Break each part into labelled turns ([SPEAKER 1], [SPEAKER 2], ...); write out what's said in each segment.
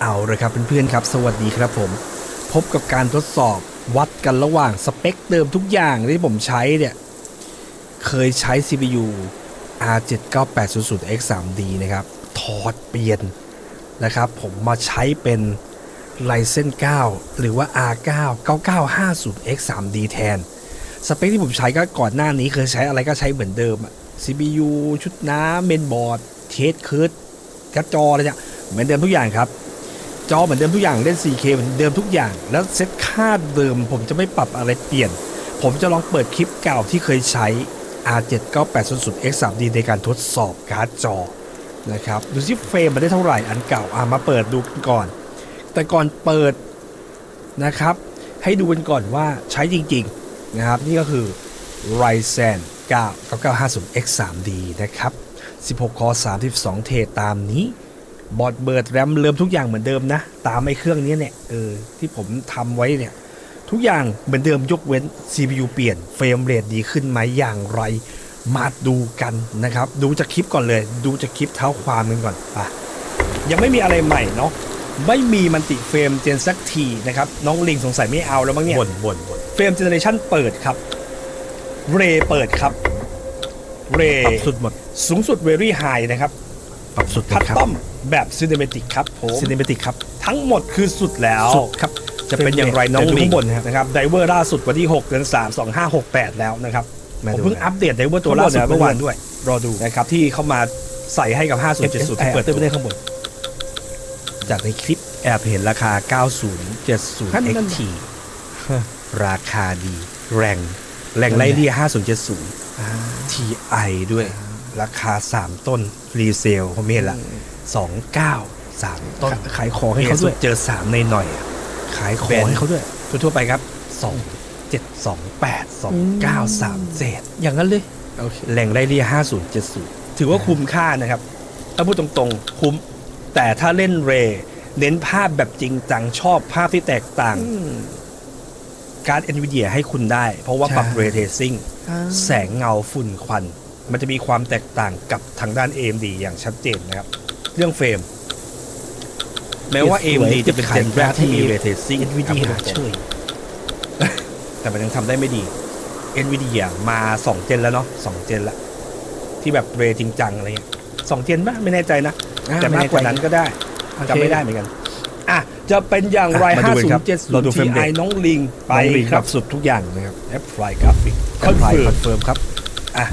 [SPEAKER 1] เอาเลยครับเพื่อนๆครับ สวัสดีครับผม พบกับการทดสอบวัดกันระหว่างสเปคเดิมทุกอย่างที่ผมใช้เนี่ย เคยใช้ CPU R79800X3D นะครับ ถอดเปลี่ยนนะครับ ผมมาใช้เป็น Ryzen 9 หรือว่า R9 9950X3D แทน สเปคที่ผมใช้ก็ก่อนหน้านี้เคยใช้อะไรก็ใช้เหมือนเดิม CPU ชุดน้ำเมนบอร์ดเทสเคิร์ดกระจออะไรเนี่ยเหมือนเดิมทุกอย่างครับ จอเหมือนเดิมทุกอย่างเล่น 4K เหมือนเดิมทุกอย่าง แล้วเซตค่าเดิมผมจะไม่ปรับอะไรเปลี่ยน ผมจะลองเปิดคลิปเก่าที่เคยใช้ R79800X3D ในการทดสอบการ์ดจอนะครับดูซิเฟรมมันได้เท่าไหร่อันเก่าอะมาเปิดดูกันก่อน แต่ก่อนเปิดนะครับ ให้ดูกันก่อนว่าใช้จริงๆนะครับ นี่ก็คือ Ryzen 9 9950 X3D นะครับ 16 คอ 32 เทตามนี้ บอร์ดเบิร์ดแรมเริ่มทุกอย่างเหมือนเดิมนะ ตามไอ้เครื่องนี้เนี่ยเออที่ผมทำไว้เนี่ย ทุกอย่างเหมือนเดิมยกเว้น CPU เปลี่ยนเฟรมเรทดีขึ้นไหมอย่างไร มาดูกันนะครับ ดูจากคลิปก่อนเลย ดูจากคลิปเท้าความกันก่อนอะยังไม่มีอะไรใหม่เนาะไม่มีมันติเฟรมเจนสักทีนะครับน้องลิงสงสัยไม่เอาแล้วมั้งเนี่ย
[SPEAKER 2] บ่นบ่นบ่น
[SPEAKER 1] เฟรมเจเนเรชันเปิดครับเรเปิดครับเร
[SPEAKER 2] ปรับสุดหมด
[SPEAKER 1] สูงสุด very high นะครับ
[SPEAKER 2] ปรับสุด
[SPEAKER 1] คั
[SPEAKER 2] นะ
[SPEAKER 1] ต
[SPEAKER 2] ครับ
[SPEAKER 1] ตอมแบบซีเนเมติกครับผม
[SPEAKER 2] ซีนิเมติกครับ
[SPEAKER 1] ทั้งหมดคือสุดแล้ว
[SPEAKER 2] สุดครับ
[SPEAKER 1] จะเป็นอย่างไรน้อง
[SPEAKER 2] เดี๋ยวดู
[SPEAKER 1] ลิง
[SPEAKER 2] ข้างบนนะครับ
[SPEAKER 1] นะครับไดเวอร์ล่าสุดวันที่6เดือน3 2 5 6 8 แล้วนะครับ
[SPEAKER 2] มา
[SPEAKER 1] ผม
[SPEAKER 2] ดู
[SPEAKER 1] เพิ่งอัปเดตไดเวอร์ตัว
[SPEAKER 2] ข้างบน
[SPEAKER 1] ล่าสุด
[SPEAKER 2] นะ
[SPEAKER 1] เมื่อวาน
[SPEAKER 2] เพื่อนๆ
[SPEAKER 1] ด้วยรอดูนะครับที่เข้ามาใส่ให้กับ 5070
[SPEAKER 2] เปิ
[SPEAKER 1] ที่
[SPEAKER 2] ด
[SPEAKER 1] เปิด
[SPEAKER 2] ตัว
[SPEAKER 1] ตัว
[SPEAKER 2] ไปได้ข้างบน
[SPEAKER 1] จากในคลิปแอบเห็นราคา
[SPEAKER 2] นั่น
[SPEAKER 1] 9070
[SPEAKER 2] นั่น
[SPEAKER 1] XT ราคาดี แรง แรงไล่เลี่ย5070 TI ด้วย ราคา 3 ต้นรีเซลผมเห็นละ29 3ต้น
[SPEAKER 2] ขายของให้
[SPEAKER 1] ให้
[SPEAKER 2] เขา
[SPEAKER 1] เขา
[SPEAKER 2] ด้วย
[SPEAKER 1] เจอ3ในหน่อยอะขายของให้เขาด้วยทั่วๆไปครับ2 7 2 8 2 9 3 7
[SPEAKER 2] อย่างนั้นเลยโอเค
[SPEAKER 1] แหล่งไล่เลี่ย5070ถือว่าคุ้มค่านะครับถ้าพูดตรงๆ คุ้ม แต่ถ้าเล่นเรย์เน้นภาพแบบจริงจังชอบภาพที่แตกต่างการ์ด NVIDIA ให้คุณได้ เพราะว่าปรับ
[SPEAKER 2] ใช่
[SPEAKER 1] เรย์เทซิ่งแสงเงาฝุ่นควัน มันจะมีความแตกต่างกับทางด้าน AMD อย่างชัดเจนนะครับ เรื่องเฟรม แม้ว่า AMD จะเป็นเจนแรกที่มี Ray Tracing
[SPEAKER 2] NVIDIA
[SPEAKER 1] เฉยแต่มันยังทำได้ไม่ดี NVIDIA มา 2 เจนแล้วเนาะ2เจนละ ที่แบบเรจริงจังอะไรเงี้ยสองเจนป่ะไม่แน่ใจนะ
[SPEAKER 2] อ่า
[SPEAKER 1] แต่มากกว่านั้นก็ได้
[SPEAKER 2] โอเค
[SPEAKER 1] จำไม่ได้เหมือนกันอะจะเป็นอย่างไร
[SPEAKER 2] อะมาดูกันครับเราดู
[SPEAKER 1] 5070
[SPEAKER 2] เฟรมเรท
[SPEAKER 1] Ti น้องลิง ไป
[SPEAKER 2] น้องลิง
[SPEAKER 1] ค
[SPEAKER 2] ครั
[SPEAKER 1] รับบสุดทุกอย่างนะครับ Apply Graphic คอนเฟิร์
[SPEAKER 2] ค
[SPEAKER 1] ม
[SPEAKER 2] อนเฟิร์มครับ
[SPEAKER 1] อะ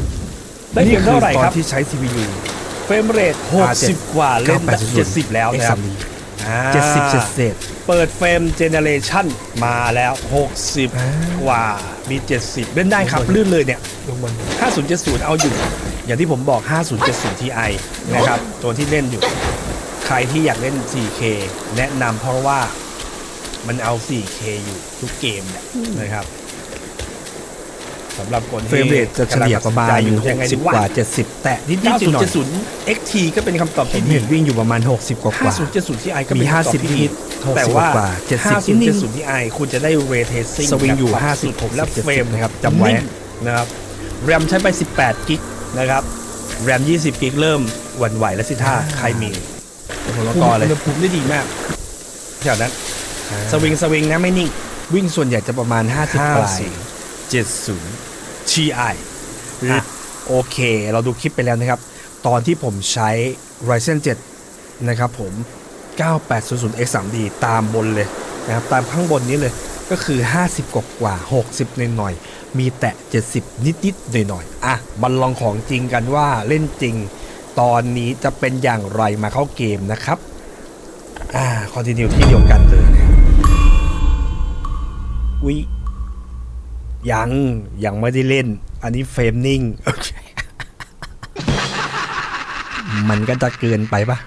[SPEAKER 1] ได้เพียงเท่าไหร่
[SPEAKER 2] ตอ
[SPEAKER 1] คนรับ
[SPEAKER 2] ที่ใช้ CPU
[SPEAKER 1] เฟรมเรท60 กว่าเล่น
[SPEAKER 2] 980
[SPEAKER 1] 70 แล้วนะครับ
[SPEAKER 2] X3D
[SPEAKER 1] อ่า
[SPEAKER 2] 70เศษ
[SPEAKER 1] เปิดเฟรมเจเนเรชันมาแล้ว
[SPEAKER 2] อ่า
[SPEAKER 1] 60 กว่ามี 70 เล่นได้ครับ
[SPEAKER 2] ลงบน
[SPEAKER 1] ลื่นเลยเนี่ย
[SPEAKER 2] ลงบน
[SPEAKER 1] 5070 เอาอยู่ อย่างที่ผมบอก 5070 Ti นะครับ ตัวที่เล่นอยู่ ใครที่อยากเล่น 4K แนะนำเพราะว่ามันเอา 4K อยู่ทุกเกมเนี่ยนะครับ สำหรับคนที่
[SPEAKER 2] เฟรมเรทจะเฉลี่ยประมาณ
[SPEAKER 1] กำลังตัดสินใจอยู่ยังไงดี
[SPEAKER 2] 60
[SPEAKER 1] วะ
[SPEAKER 2] กว่า70แตะนิดๆหน่อย
[SPEAKER 1] 9070 XT ก็เป็นคำตอบ
[SPEAKER 2] ผม
[SPEAKER 1] ที่ดี
[SPEAKER 2] เห็นวิ่งอยู่ประมาณ 60 กว่ากว่า
[SPEAKER 1] 5070 Ti ก็
[SPEAKER 2] มี
[SPEAKER 1] เป็นคำตอบที่
[SPEAKER 2] 50
[SPEAKER 1] ดี
[SPEAKER 2] นิด60
[SPEAKER 1] แต่ว่า
[SPEAKER 2] กว่า70นิด
[SPEAKER 1] 5070 Ti คุณจะได้ ray tracing
[SPEAKER 2] สวิงอยู่
[SPEAKER 1] แบบ
[SPEAKER 2] 50
[SPEAKER 1] สุดและ
[SPEAKER 2] 60
[SPEAKER 1] เฟรม
[SPEAKER 2] นะครับจำไว้
[SPEAKER 1] นิ่งนะครับแรมใช้ไป 18 กิกนะครับแรม 20 กิกเริ่มหวั่นไหวแล้วสิท่าใครมี
[SPEAKER 2] ผมแล้วก็เลย
[SPEAKER 1] อุณหภูมิได้ดีมากแถวนั้นสวิงสวิงนะไม่นิ่ง
[SPEAKER 2] วิ่งส่วนใหญ่จะประมาณ 50ปลาย
[SPEAKER 1] 70 Ti อะโอเค เราดูคลิปไปแล้วนะครับ ตอนที่ผมใช้ Ryzen 7 นะครับผม 9800 X3D ตามบนเลยนะครับตามข้างบนนี้เลยก็คือ 50 กว่ากว่า 60หน่อยๆมีแตะ 70 นิดๆหน่อยๆอะมันลองของจริงกันว่าเล่นจริง ตอนนี้จะเป็นอย่างไรมาเข้าเกมนะครับ อ่า คอนติเนียที่เดียวกันเลยนะครับวิ ยังยังไม่ได้เล่น อันนี้เฟรมนิ่งโอเคมันก็จะเกินไปปะ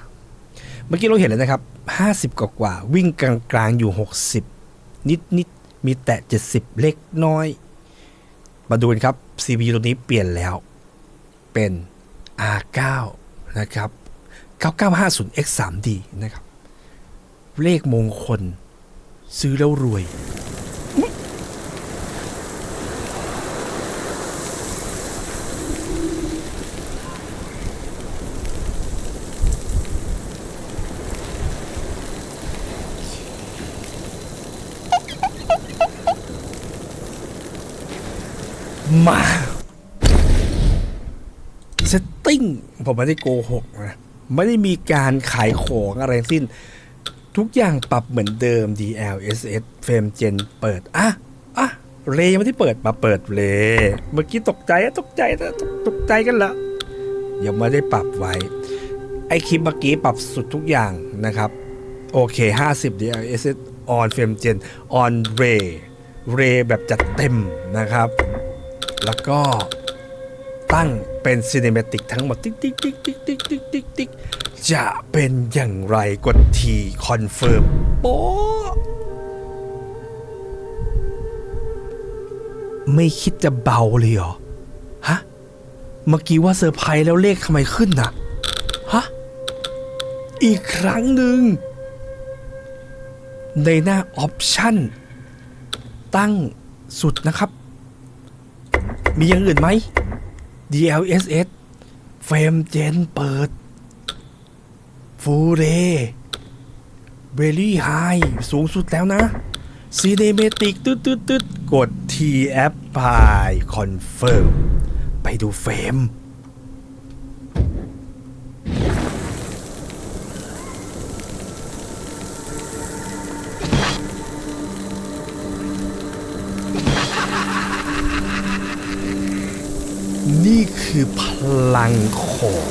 [SPEAKER 1] เมื่อกี้เราเห็นแล้วนะครับ50กว่ากว่า วิ่งกลางๆอยู่60นิดนิดมีแตะ70เล็กน้อย มาดูนครับ CPU ตัวนี้เปลี่ยนแล้ว เป็น R9 นะครับ 9950 X3D นะครับ เลขมงคล ซื้อแล้วรวย มาเซตติ้งผมไม่ได้โกหกนะไม่ได้มีการขายของอะไรสิ้น ทุกอย่างปรับเหมือนเดิม DLSS Frame Gen เปิด อะ อะเรยังไม่ได้เปิดมาเปิดเรเมื่อกี้ตกใจอะตกใจตกตกใจกันละยังไม่ได้ปรับไว้ ไอคลิปเมื่อกี้ปรับสุดทุกอย่างนะครับ โอเค 50 DLSS on Frame Gen on Ray Ray แบบจัดเต็มนะครับ แล้วก็ตั้งเป็นซี n น m มติกทั้งหมด ติ๊กติ๊กติ๊กติ๊กติ๊กติ๊กติ๊กติ๊กจะเป็นอย่างไรกดทีคอนเฟิร์มโป๊ะไม่คิดจะเบาเลยเหรอ ฮะ เมื่อกี้ว่าเซอร์ไพรส์แล้วเลขทำไมขึ้นน่ะฮะ อีกครั้งหนึ่ง ในหน้าออปชั่น ตั้งสุดนะครับ มีอย่างอื่นไหม DLSS เฟรมเจนเปิด ฟูเรเบลลี่ไฮสูงสุดแล้วนะซีเนเมติกตึ๊ดตึ๊ดตึ๊ดกด T App พายคอนเฟิร์มไปดูเฟรม ลังของ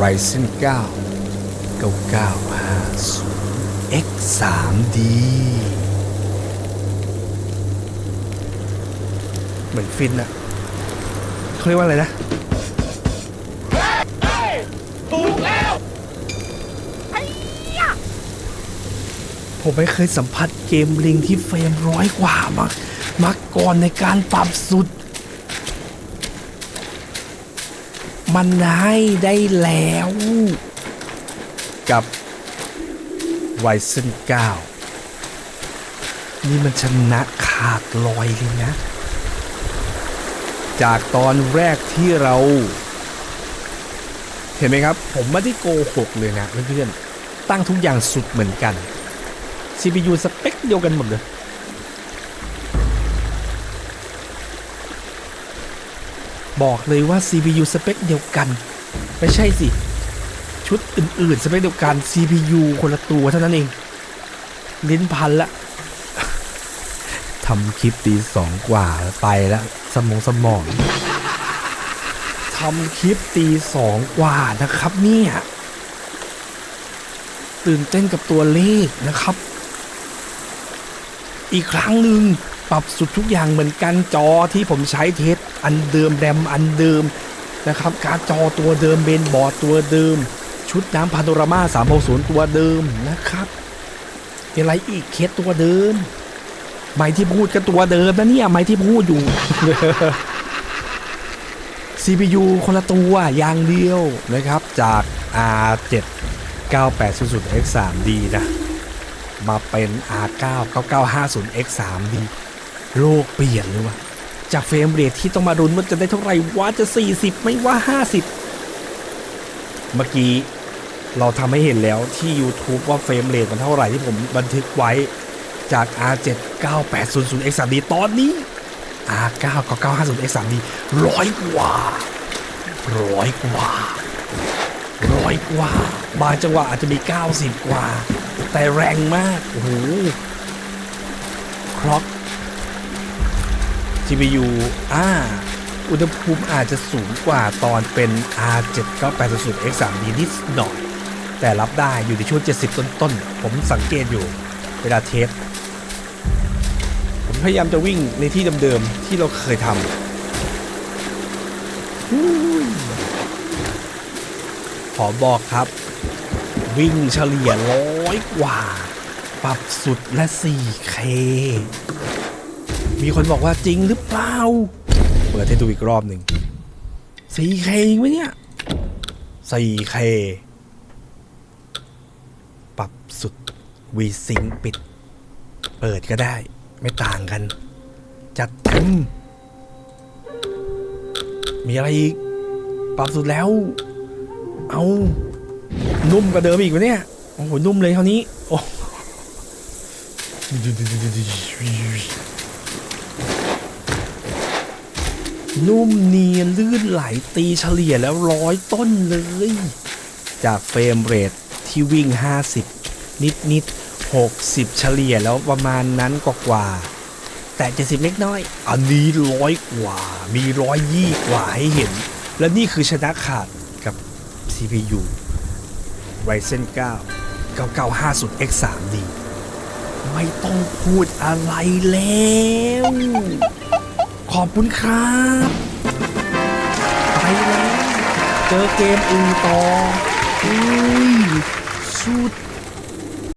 [SPEAKER 1] Ryzen 9 9950 X 3 D เหมือนฟินอะเขาเรียกว่าอะไรนะผมไม่เคยสัมผัสเกมลิงที่เฟรมร้อยกว่ามามาก่อนในการปรับสุด มันให้ได้แล้ว กับไวเซน9นี่มันชนะขาดลอยเลยนะ จากตอนแรกที่เรา เห็นไหมครับ ผมไม่ได้โกหกเลยนะเพื่อนๆตั้งทุกอย่างสุดเหมือนกัน CPU สเปคเดียวกันหมดเลย บอกเลยว่า CPU สเปคเดียวกัน ไม่ใช่สิ ชุดอื่นๆ สเปคเดียวกัน CPU คนละตัวเท่านั้นเอง ลิ้นพันละทำคลิปตีสองกว่าไปแล้ว สมองสมองทำคลิปตีสองกว่านะครับเนี่ยตื่นเต้นกับตัวเลขนะครับ อีกครั้งหนึ่ง ปรับสุดทุกอย่างเหมือนกันจอที่ผมใช้เทสอันเดิมแรมอันเดิมนะครับ การจอตัวเดิมเบนบอร์ดตัวเดิม ชุดน้ำพาโนรามา360ตัวเดิมนะครับมีอะไรอีกเคสตัวเดิมไม้ที่พูดก็ตัวเดิมนะเนี่ยไม้ที่พูดอยู่ CPU คนละตัวอย่างเดียวนะครับจาก R7 9800 X 3D นะ มาเป็น R9 9950 X 3D โลกเปลี่ยนเลยวะจากเฟรมเรทที่ต้องมารุนว่าจะได้เท่าไหร่ว่าจะ 40 ไม่ว่า 50 เมื่อกี้เราทำให้เห็นแล้วที่ YouTube ว่าเฟรมเรทมันเท่าไหร่ที่ผมบันทึกไว้จาก R7 9800 X 3D ตอนนี้ R9 9950 X 3D ร้อยกว่าร้อยกว่าร้อยกว่า บางจังหวะอาจจะมี 90 กว่า แต่แรงมาก โอ้โหคล็อก GPU อ่าอุณหภูมิอาจจะสูงกว่าตอนเป็น R7 9800 X 3D นิดหน่อย แต่รับได้อยู่ในช่วง 70 ต้นๆ ผมสังเกตอยู่เวลาเทสผมพยายามจะวิ่งในที่เดิมๆ ที่เราเคยทำขอบอกครับ วิ่งเฉลี่ยร้อยกว่า ปรับสุดและ 4K มีคนบอกว่าจริงหรือเปล่า เปิดให้ดูอีกรอบหนึ่ง 4K ไหมเนี่ย 4K ปรับสุด V-Sync ปิด เปิดก็ได้ ไม่ต่างกัน จัดเต็ม มีอะไรอีก ปรับสุดแล้ว เอานุ่มกว่าเดิมอีกวะเนี่ย โอ้โห นุ่มเลยครานี้ โอ้ นุ่มเนียนลื่นไหลตีเฉลี่ยแล้วร้อยต้นเลย จากเฟรมเรทที่วิ่ง 50 นิดนิด60 เฉลี่ยแล้วประมาณนั้นกว่ากว่าแต่70เล็กน้อย อันนี้ร้อยกว่า มีร้อยยี่กว่าให้เห็น และนี่คือชนะขาดกับ CPU Ryzen 9 9950 X 3D ไม่ต้องพูดอะไรแล้ว ขอบคุณครับไปแล้วเจอเกมอื่นต่ออุ้ยสุด